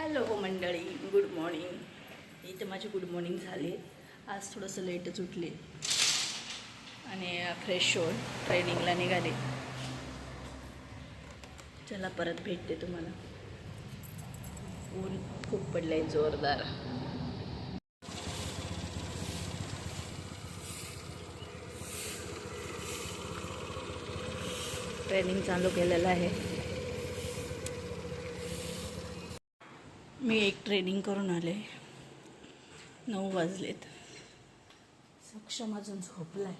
Hello हो मंडळी good morning इथं माझी गुड मॉर्निंग झाली. आज थोडंसं लेटच उठले. आणि फ्रेश होऊन ट्रेनिंगला निघाले. चला परत भेटते तुम्हाला. ऊन खूप पडलं आहे जोरदार. ट्रेनिंग चालू केलेलं आहे. मी एक ट्रेनिंग करून आले. नऊ वाजलेत. सक्षम अजून झोपलाय.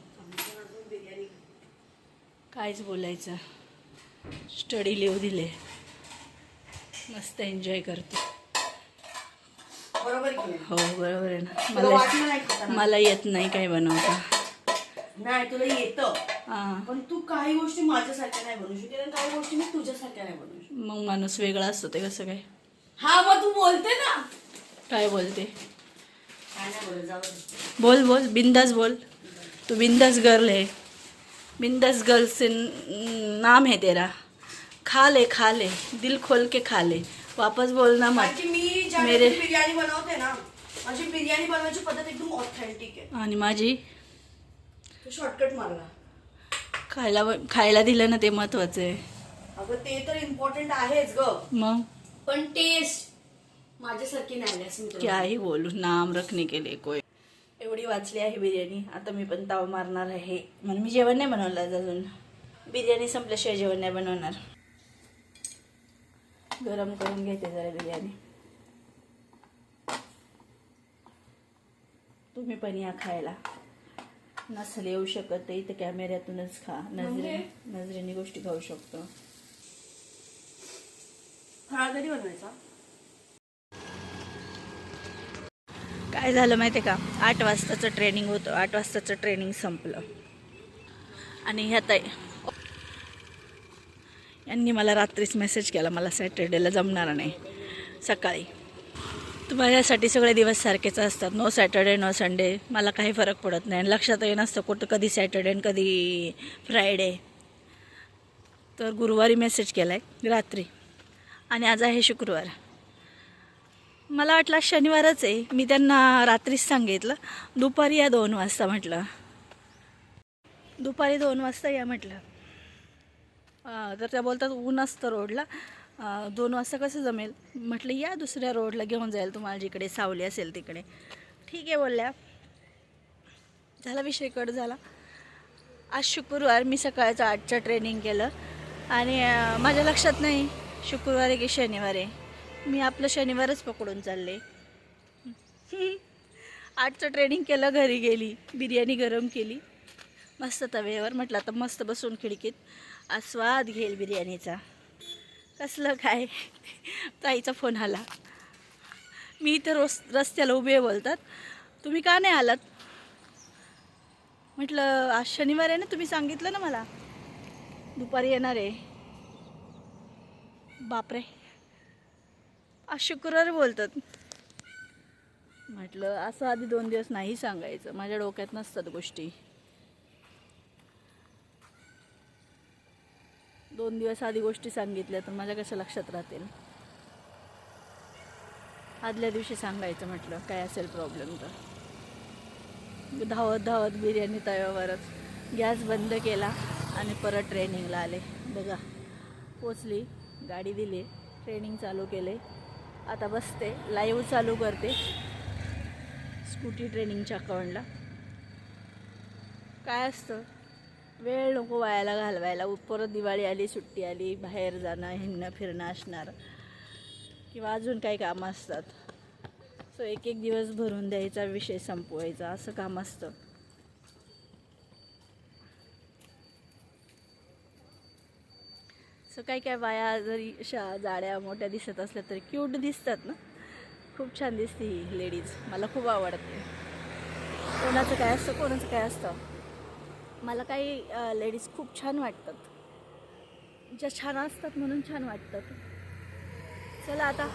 कायच बोलायचं. स्टडी लिहू दिले. मस्त एन्जॉय करते? हो बरोबर आहे ना. मला? मला येत नाही काय बनवता. नाही तुला येतं. पण तू काही गोष्टी माझ्यासारख्या नाही बनवू शकते काही गोष्टी मी तुझ्यासारख्या नाही बनवू मग माणूस वेगळा असतो ते कसं काय? हा मग तू बोलते ना. काय बोलते? काय नाही बोलत जाऊ दे. बोल बोल. बिंदास बोल. तू बिंदास गर्ल है बिंदास गर्ल से न- नाम है तेरा. खा ले खा ले दिल खोल के खा ले वापस बोलना मत मी ज्या मेरे- बिर्याणी बनवते ना माझी बिर्याणी बनवायची पद्धत एकदम ऑथेंटिक आहे. आणि माझी? तू शॉर्टकट मारला. खायला खायला दिलं ना ते महत्वाचं आहे. अगं ते तर इम्पॉर्टंट आहेच ग. मग? पण टेस्ट माझ्यासारखी नाही असं क्या बोलू नाम रखने के लिए कोई. एवढी वाचली आहे बिर्याणी आता मी पण ताव मारणार आहे. म्हणून मी जेवण नाही बनवलं आज अजून. बिर्याणी संपल्याशिवाय जेवण नाही बनवणार. गरम करून घेते जरा बिर्याणी. तुम्ही पण या खायला. नसल येऊ शकत ते इथं कॅमेऱ्यातूनच खा. नजरे नजरेने गोष्टी खाऊ शकतो. फराळ कधी बनवायचा? काय झालं माहिती आहे का? आठ वाजताचं ट्रेनिंग होतं. आठ वाजताचं ट्रेनिंग संपलं. आणि ह्यात यांनी मला रात्रीच मेसेज केला. मला सॅटर्डेला जमणार नाही. सकाळी. तुम्हाला सगळे दिवस सारखेच असतात. नो सॅटर्डे नो संडे मला काही फरक पडत नाही. आणि लक्षातही नसतं कुठं कधी सॅटर्डे आणि कधी फ्रायडे तर गुरुवारी मेसेज केला आहे रात्री. आणि आज आहे शुक्रवार. मला वाटलं शनिवारच आहे. मी त्यांना रात्रीच सांगितलं. दुपारी या दोन वाजता म्हटलं. दुपारी दोन वाजता या म्हटलं. तर त्या बोलतात ऊन असतं रोडला. दोन वाजता कसं जमेल? म्हटलं या दुसऱ्या रोडला घेऊन जाईल तुम्हाला जिकडे सावली असेल तिकडे. ठीक आहे बोलल्या. झाला विषय कट झाला. आज शुक्रवार मी सकाळचं आठचं ट्रेनिंग केलं. आणि माझ्या लक्षात नाही. शुक्रवार आहे की शनिवार. आहे मी आपलं शनिवारच पकडून चालले. आठचं ट्रेनिंग केलं घरी गेली. बिर्याणी गरम केली. मस्त तव्यावर म्हटलं आता मस्त बसून खिडकीत. आस्वाद घेईल बिर्याणीचा. कसलं काय? ताईचा फोन आला. मी इथं रोस रस्त्याला उभे आहे बोलतात. तुम्ही का नाही आलात? म्हटलं आज शनिवार आहे ना तुम्ही सांगितलं ना मला. दुपारी येणार आहे. बापरे. आज शुक्रवार बोलतात. म्हटलं असं आधी दोन दिवस नाही सांगायचं. माझ्या डोक्यात नसतात गोष्टी. दोन दिवस आधी गोष्टी सांगितल्या तर माझ्या कसं लक्षात राहतील? आदल्या दिवशी सांगायचं म्हटलं काय असेल प्रॉब्लेम तर. धावत धावत बिर्याणी तव्यावरच गॅस बंद केला आणि परत ट्रेनिंगला आले. बघा पोचली. गाडी दिली ट्रेनिंग चालू केले. आता बसते लाईव्ह चालू करते. स्कूटी ट्रेनिंगच्या अकाउंटला काय असतं? वेळ नको वायाला घालवायला. परत दिवाळी आली सुट्टी आली बाहेर जाणं हिंडणं फिरणं असणार. किंवा अजून काही कामं असतात. सो एक एक दिवस भरून द्यायचा विषय संपवायचा असं काम असतं. सो काही काय बाया जरी अशा जाड्या मोठ्या दिसत असल्या तरी क्यूट दिसतात ना. खूप छान दिसते ही लेडीज मला खूप आवडते. कोणाचं काय असतं कोणाचं काय असतं. मला काही लेडीज खूप छान वाटतात. ज्या छान असतात म्हणून छान वाटतात. चला आता.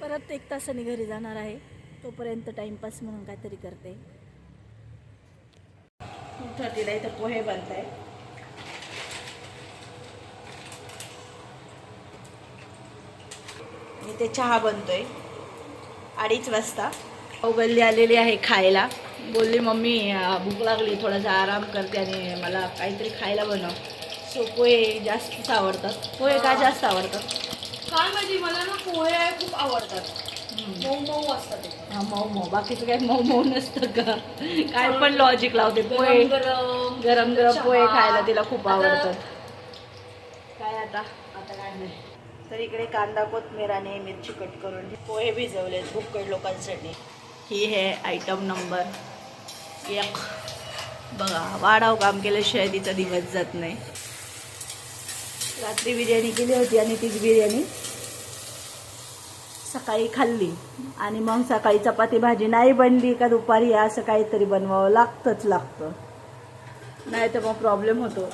परत एक तासाने घरी जाणार आहे. तोपर्यंत टाइमपास म्हणून काहीतरी करते. खूप थर्टीला इथं पोहे बनत आहे इथे चहा बनतोय. अडीच वाजता. अवगल्ली आलेली आहे खायला. बोलली मम्मी भूक लागली थोडासा आराम करते आणि मला काहीतरी खायला बनव. सो पोहे जास्तच आवडतात. पोहे का जास्त आवडतात? काय माहिती मला ना पोहे खूप आवडतात. मऊ मऊ असतात. हा मऊ मऊ. बाकीचं काही मऊ मऊ नसतं का काय पण लॉजिक लावते. पोहे. गरम गरम गरम. पोहे खायला तिला खूप आवडतात. काय आता? आता काय नाही. तर इकडे कांदा कोथमीर मिरची कट करून पोहे भिजवलेत भुक्कड लोकांसाठी. ही हे आयटम नंबर एक. बघा वाढाव काम केल्याशिवाय तिचा दिवस जात नाही. रात्री बिर्याणी केली होती आणि तीच बिर्याणी सकाळी खाल्ली. आणि मग सकाळी चपाती भाजी नाही बनली का दुपारी असं काहीतरी बनवावं लागतंच लागतं. नाही तर मग प्रॉब्लेम होतो.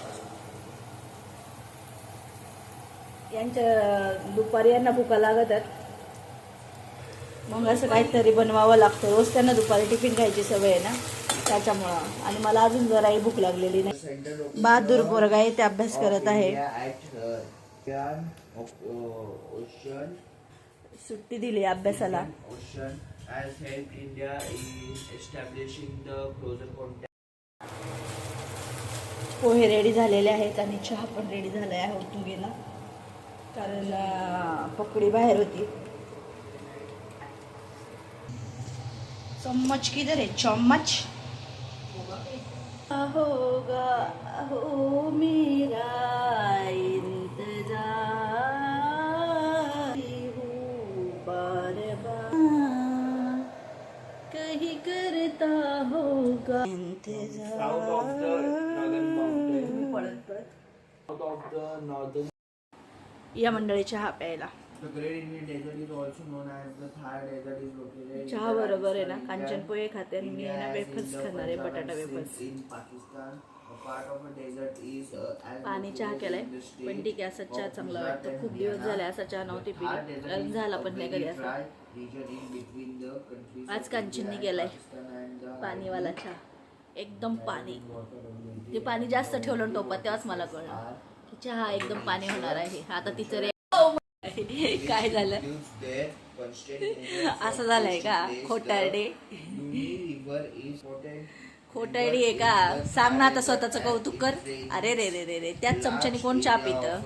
यांच्या दुपारी यांना भुका लागतात मग असं काहीतरी बनवावं लागतं. रोज त्यांना दुपारी टिफिन घ्यायची सवय आहे ना? त्याच्यामुळं. आणि मला अजून जराही भूक लागलेली नाही. बहादूर पोरगा येथे अभ्यास करत आहे. सुट्टी दिली अभ्यासाला. पोहे रेडी झालेले आहेत आणि चहा पण रेडी झाला आहे होतो गेला. कारण पकडी बाहेर होती. चम्मच किधर है चम्मच? होगा हो मेरा इंतजार. हूँ बार बार कहीं करता होगा. पळत पळत. या मंडळी चहा प्यायला. चहा बरोबर आहे ना? कांचन पोहे खाते आणि मी ना खाणार आहे बटाटा वेफर्स. पाणी चहा केलाय. पण ठीक आहे असा चहा चांगला वाटतो. खूप दिवस झाले असा चहा नव्हती पी झाला पण नाही कधी असा. आज कांचनी गेलाय पाणीवाला चहा. एकदम पाणी. ते पाणी जास्त ठेवलं टोपात तेव्हाच मला कळलं. चहा एकदम पाणी होणार आहे. आता तिचं रे काय झालं? असं झालंय का? खोटारडे. खोटारडी आहे का? सांग ना आता स्वतःचं कौतुक कर. अरे रे रे रे रे. त्याच चमच्याने कोण चहा पितं?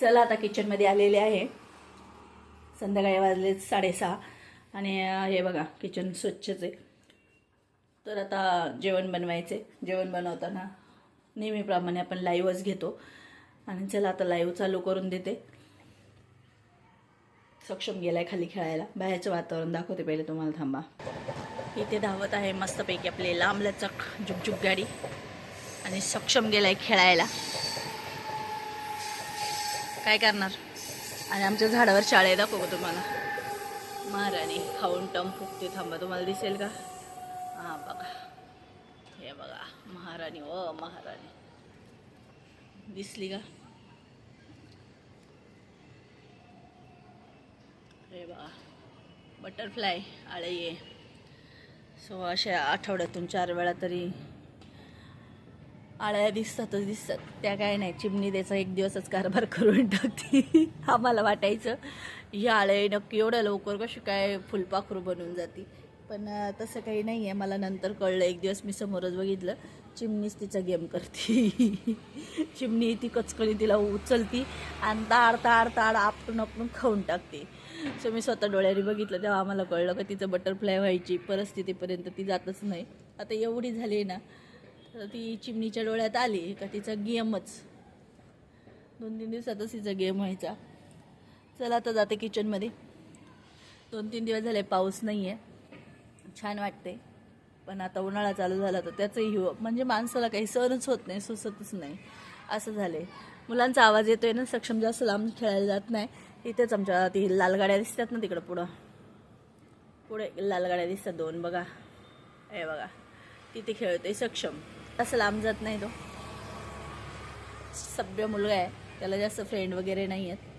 चला आता किचनमध्ये आलेले आहे. संध्याकाळी वाजले साडेसहा. आणि हे बघा किचन स्वच्छच आहे. तर आता जेवण बनवायचे जेवण बनवताना नेहमीप्रमाणे आपण लाईव्हच घेतो. आणि चला आता लाईव्ह चालू करून देते. सक्षम गेलाय खाली खेळायला. बाहेरचं वातावरण दाखवते पहिले तुम्हाला थांबा. इथे धावत आहे मस्तपैकी आपली लांबलचक झुकझुक गाडी. आणि सक्षम गेलाय खेळायला. काय करणार? आणि आमच्या झाडावर शाळे दाखवू तुम्हाला? महाराणी खाऊन टम फुकते थांबा तुम्हाला दिसेल का? हां बघा. हे बघा महाराणी व महाराणी. दिसली का? हे बघा बटरफ्लाय आळे ये. सो अशा आठवड्यातून चार वेळा तरी आळ्या दिसतातच दिसतात. त्या काय नाही चिमणी त्याचा एक दिवसच कारभार करून टाकते. आम्हाला वाटायचं ही आळे नक्की एवढ्या लवकर कशी काय फुलपाखरू बनून जाते. पण तसं काही नाही आहे मला नंतर कळलं. एक दिवस मी समोरच बघितलं. चिमणीच तिचा गेम करते. चिमणी ती कचकळी तिला उचलती आणि ताड ताड ताड आपटून आपटून खाऊन टाकते. सो मी स्वतः डोळ्याने बघितलं. तेव्हा आम्हाला कळलं का तिचं बटरफ्लाय व्हायची परिस्थितीपर्यंत ती जातच नाही. आता एवढी झाली ना तर ती चिमणीच्या डोळ्यात आली का तिचा गेमच. दोन तीन दिवसातच तिचा गेम व्हायचा. चला आता जाते किचनमध्ये दोन तीन दिवस झाले पाऊस नाही आहे छान वाटते. पण आता उन्हाळा चालू झाला तर त्याचंही हिव म्हणजे माणसाला काही सहनच होत नाही सुचतच नाही. असं झाले मुलांचा आवाज येतोय ना सक्षम जास्त लांब खेळायला जात नाही. इथेच आमच्या ती लालगाड्या दिसतात ना तिकडं पुढं. पुढे लालगाड्या दिसतात दोन बघा. हे बघा. तिथे खेळतोय सक्षम. असं लांब जात नाही तो. सभ्य मुलगा आहे. त्याला जास्त फ्रेंड वगैरे नाही आहेत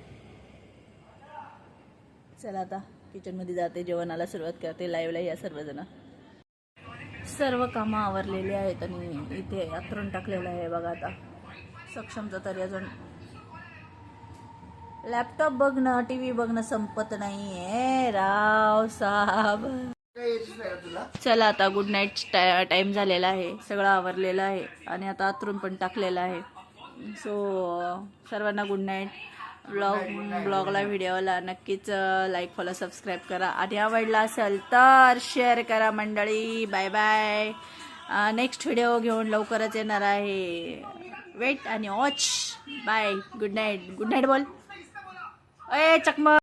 चला आता. किचनमध्ये जाते जेवणाला सुरुवात करते लाईव्हला या सर्वजण. सर्व कामं आवरलेली आहेत आणि इथे अथरून टाकलेलं आहे बघा आता. सक्षमचा तरी अजून. लॅपटॉप बघणं टी व्ही बघणं संपत नाही आहे राव साहेब चला आता गुड नाईट टाइम झालेला आहे. सगळं आवरलेलं आहे. आणि आता अथरून पण टाकलेलं आहे. सो सर्वांना गुड नाईट ब्लॉग ब्लॉगला व्हिडिओला नक्कीच लाईक फॉलो सबस्क्राईब करा. आणि आवडला असेल तर शेअर करा मंडळी. बाय बाय नेक्स्ट व्हिडिओ घेऊन लवकरच येणार आहे. वेट आणि watch bye good night good night बोल. अय चकमक.